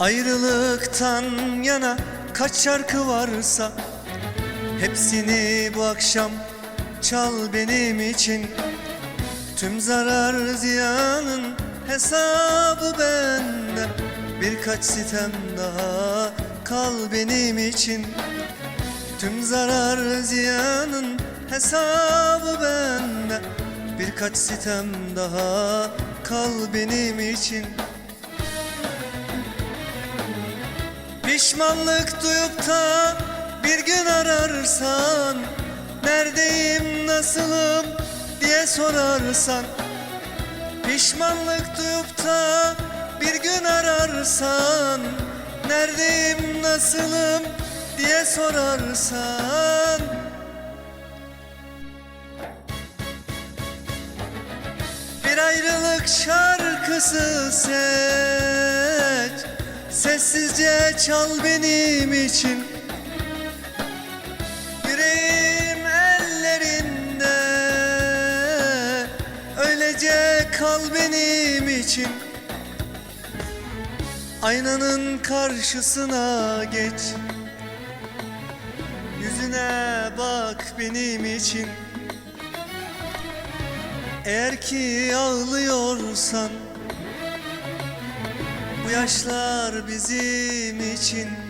Ayrılıktan yana kaç şarkı varsa Hepsini bu akşam çal benim için. Tüm zarar ziyanın hesabı bende. Birkaç sitem daha kal benim için. Tüm zarar ziyanın hesabı bende. Birkaç sitem daha kal benim için Pişmanlık duyup da bir gün ararsan Neredeyim nasılım? diye sorarsan Pişmanlık duyup da bir gün ararsan Neredeyim nasılım? diye sorarsan. Bir ayrılık şarkısı seç Sessizce çal benim için. Yüreğim ellerinde. Öylece kal benim için. Aynanın karşısına geç. Yüzüne bak benim için. Eğer ki ağlıyorsan yaşlar bizim için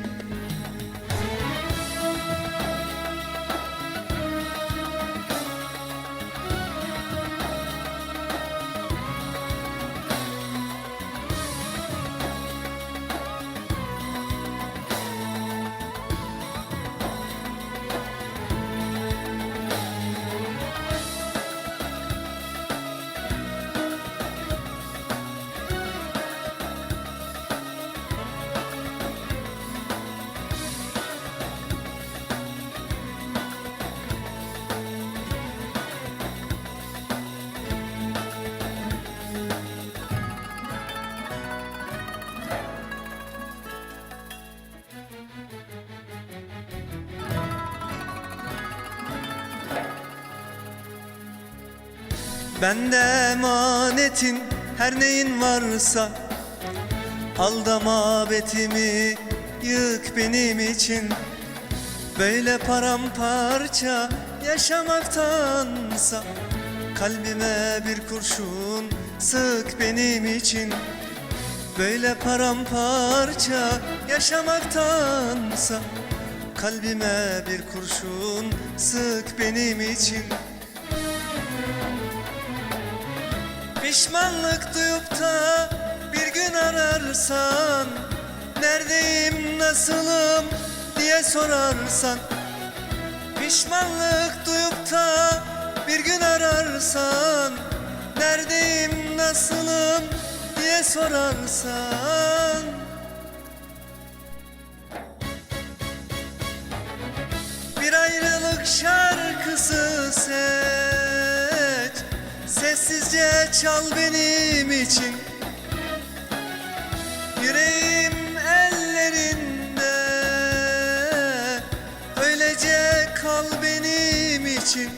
Bende emanetin her neyin varsa. Aldama betimi yık benim için. Böyle paramparça yaşamaktansa Kalbime bir kurşun sık benim için. Böyle paramparça yaşamaktansa Kalbime bir kurşun sık benim için Pişmanlık duyup da bir gün ararsan Neredeyim nasılım? diye sorarsan Pişmanlık duyup da bir gün ararsan Neredeyim nasılım? diye sorarsan. Bir ayrılık şarkısı seç Sessizce çal benim için. Yüreğim ellerinde. Öylece kal benim için.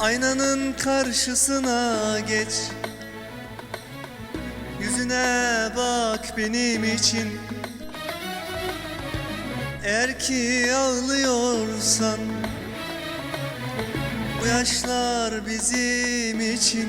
Aynanın karşısına geç. Yüzüne bak benim için. Eğer ki ağlıyorsan yaşlar bizim için